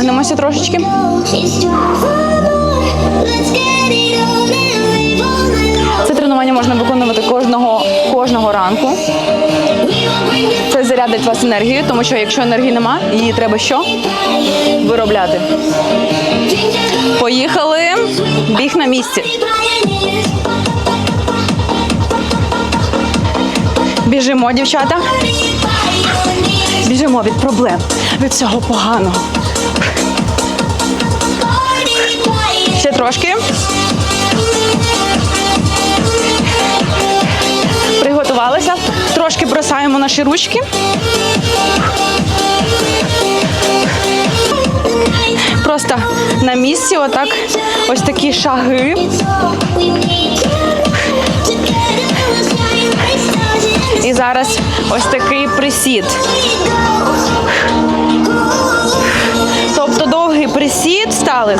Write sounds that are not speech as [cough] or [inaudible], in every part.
Потягнемося трошечки. Це тренування можна виконувати кожного, кожного ранку. Це зарядить вас енергією, тому що якщо енергії нема, її треба що? Виробляти. Поїхали. Біг на місці. Біжимо, дівчата. Біжимо від проблем, від всього поганого. Приготувалися. Трошки бросаємо наші ручки. Просто на місці, отак, ось такі шаги. І зараз ось такий присід. Тобто довгий присід стали.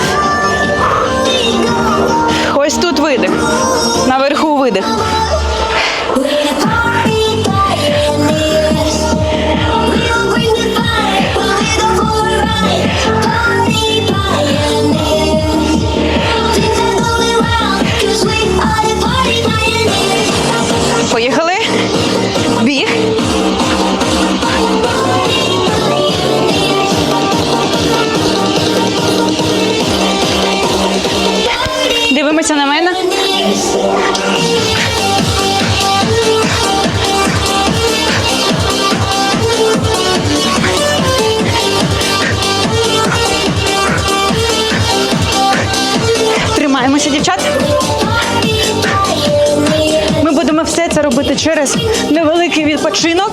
Ось тут видих. Наверху видих. Поїхали. Біг. Дивимося на мене. Тримаємося, дівчат. Будемо все це робити через невеликий відпочинок.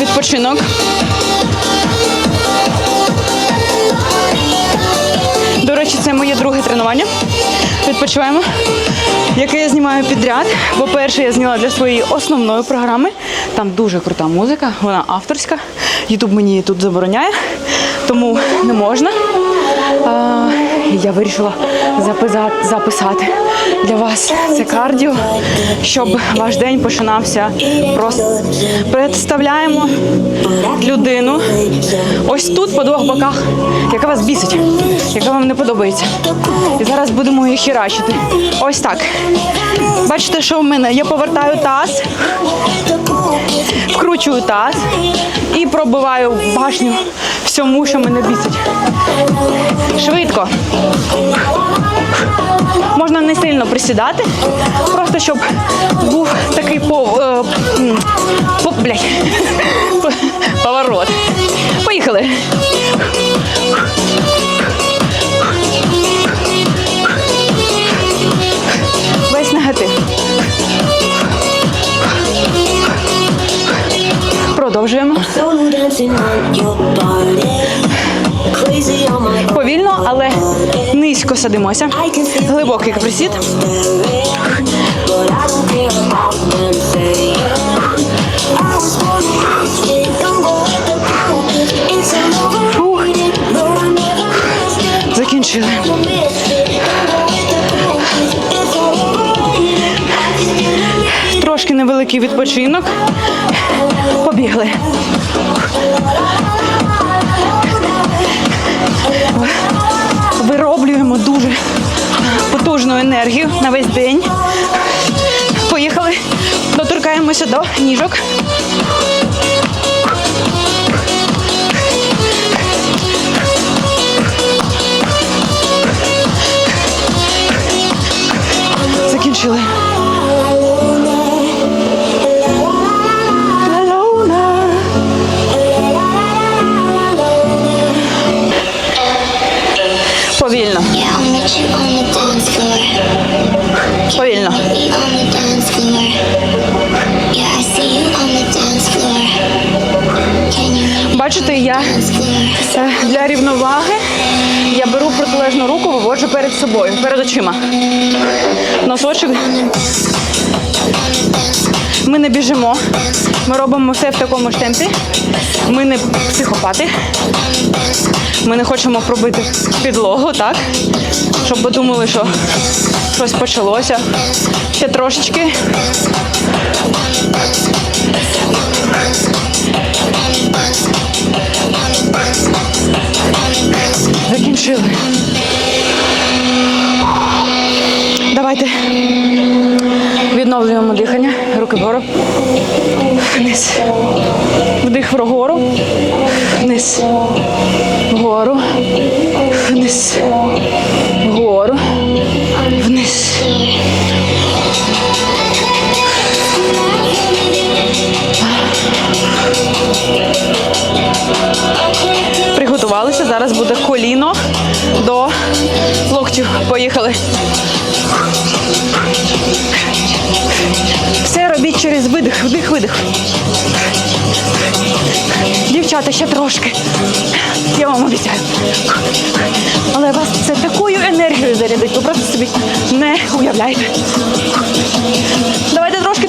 Відпочинок. Це моє друге тренування. Відпочиваємо, яке я знімаю підряд. Бо перше я зняла для своєї основної програми. Там дуже крута музика, вона авторська. Ютуб мені її тут забороняє, тому не можна. А, я вирішила записати для вас це кардіо, щоб ваш день починався просто. Представляємо людину ось тут по двох боках, яка вас бісить, яка вам не подобається. І зараз будемо її хірачити. Ось так. Бачите, що в мене? Я повертаю таз, вкручую таз і пробиваю башню всьому, що мене бісить. Швидко. Можна не сильно присідати, просто щоб був такий пов, е, по, [laughs] поворот. Поїхали. Весь негатив. Продовжуємо. Повільно, але низько садимося. Глибокий присід. I don't care about them енергію на весь день. Поїхали. Доторкаємося до ніжок. Закінчили. Повільно, me? Бачите, я для рівноваги. Я беру протилежну руку, виводжу перед собою, перед очима. Носочок Ми не біжимо. Ми робимо все в такому ж темпі. Ми не психопати. Ми не хочемо пробити підлогу, так? Щоб подумали, що щось почалося. Ще трошечки. Закінчили. Давайте відновлюємо дихання. Руки вгору. Вниз. Вдих вгору. Вниз. Вгору. Вниз. Вгору. Вниз. Приготувалися. Зараз буде коліно до локтів. Поїхали. Все робіть через видих, вдих, видих. Дівчата, ще трошки. Я вам обіцяю. Але вас це такою енергією зарядить, ви просто собі не уявляєте. Давайте трошки,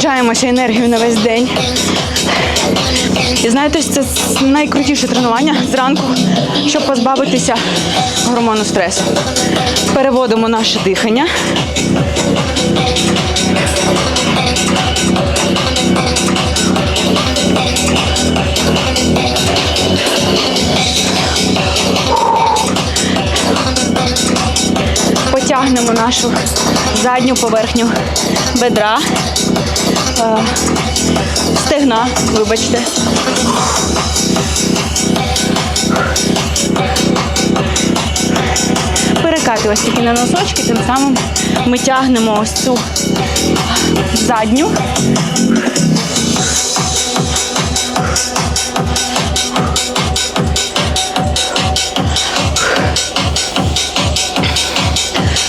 Заряджаємося енергією на весь день. І знаєте, це найкрутіше тренування зранку, щоб позбавитися гормону стресу. Переводимо наше дихання. Потягнемо нашу задню поверхню бедра, стегна, вибачте. Перекатуємося тільки на носочки, тим самим ми тягнемо ось цю задню.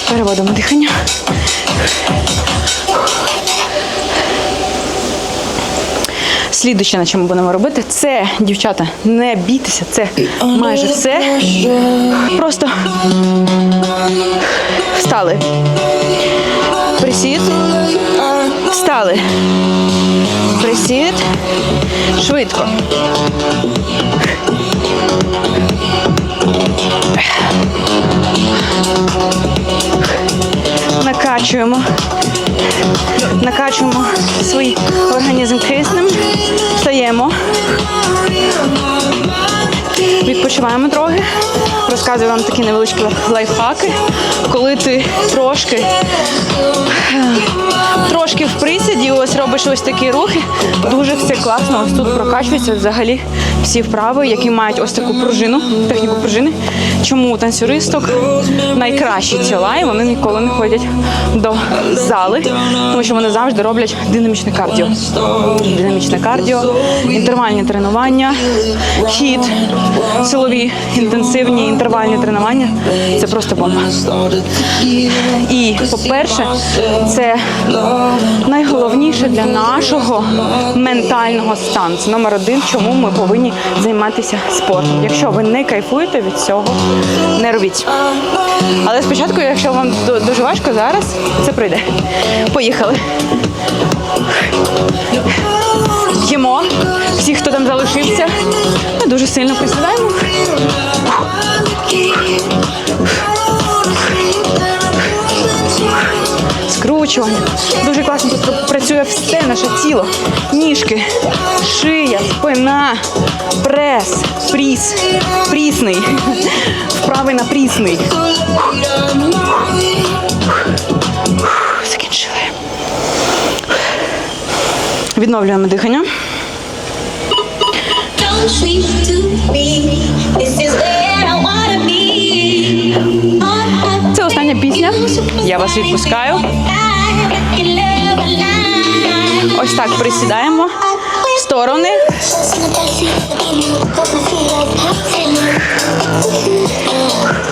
Переводимо дихання. Слідуюче, на чому будемо робити, це, дівчата, не бійтеся, це майже все. Просто встали. Присід. Встали. Присід. Швидко. Накачуємо. Накачуємо свій організм киснем. Встаємо. Відпочиваємо трохи. Розказую вам такі невеличкі лайфхаки. Коли ти трошки трошки в присіді, ось робиш ось такі рухи, дуже все класно. Ось тут прокачуються взагалі всі вправи, які мають ось таку пружину, техніку пружини. Чому у танцюристок найкращі тіла, і вони ніколи не ходять до зали, тому що вони завжди роблять динамічне кардіо. Динамічне кардіо, інтервальні тренування, хід, силові інтенсивні інтервальні тренування це просто бомба. І, по-перше, це найголовніше для нашого ментального стану. Це номер один, чому ми повинні займатися спортом. Якщо ви не кайфуєте від цього, не робіть. Але спочатку, якщо вам дуже важко, зараз це пройде. Поїхали. Їмо. Всі, хто там залишився, ми дуже сильно присідаємо. Скручування. Дуже класно тут працює все наше тіло. Ніжки, шия, спина, прес, пріс, прісний. Вправи на прісний. Закінчили. Відновлюємо дихання. Це остання пісня. Я вас відпускаю. Ось так присідаємо, в сторони.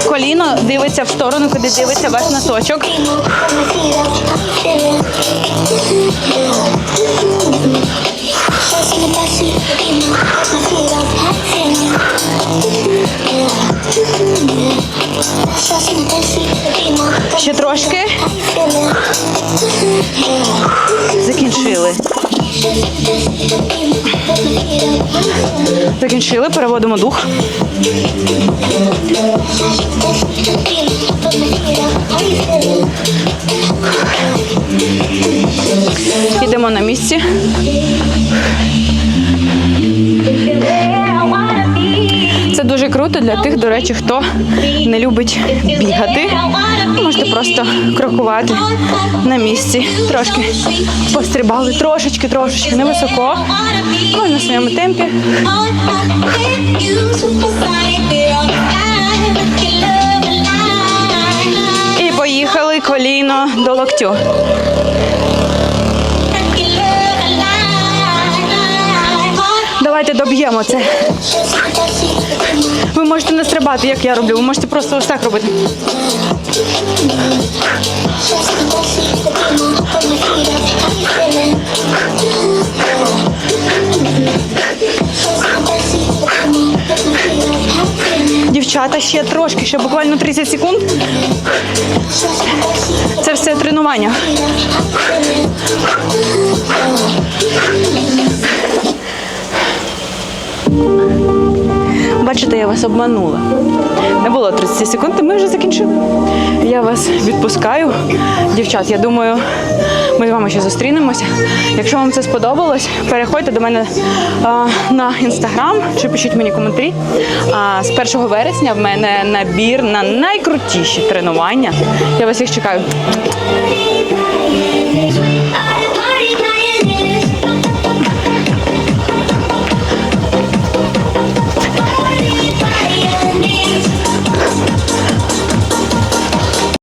Коліно дивиться в сторону, куди дивиться ваш носочок. Ще трошки. Закінчили. Закінчили, переводимо дух. Йдемо на місці. Це дуже круто для тих, до речі, хто не любить бігати. Можете просто крокувати на місці. Трошки пострибали, трошечки, трошечки, невисоко. Можна в своєму темпі. І поїхали коліно до локтю. Давайте доб'ємо це. Ви можете не стрибати, як я роблю. Ви можете просто ось так робити. Дівчата, ще трошки, ще буквально 30 секунд. Це все тренування. Бачите, я вас обманула. Не було 30 секунд, і ми вже закінчили. Я вас відпускаю. Дівчат, я думаю, ми з вами ще зустрінемося. Якщо вам це сподобалось, переходьте до мене а, на інстаграм чи пишіть мені коментарі. А, з 1 вересня в мене набір на найкрутіші тренування. Я вас їх чекаю.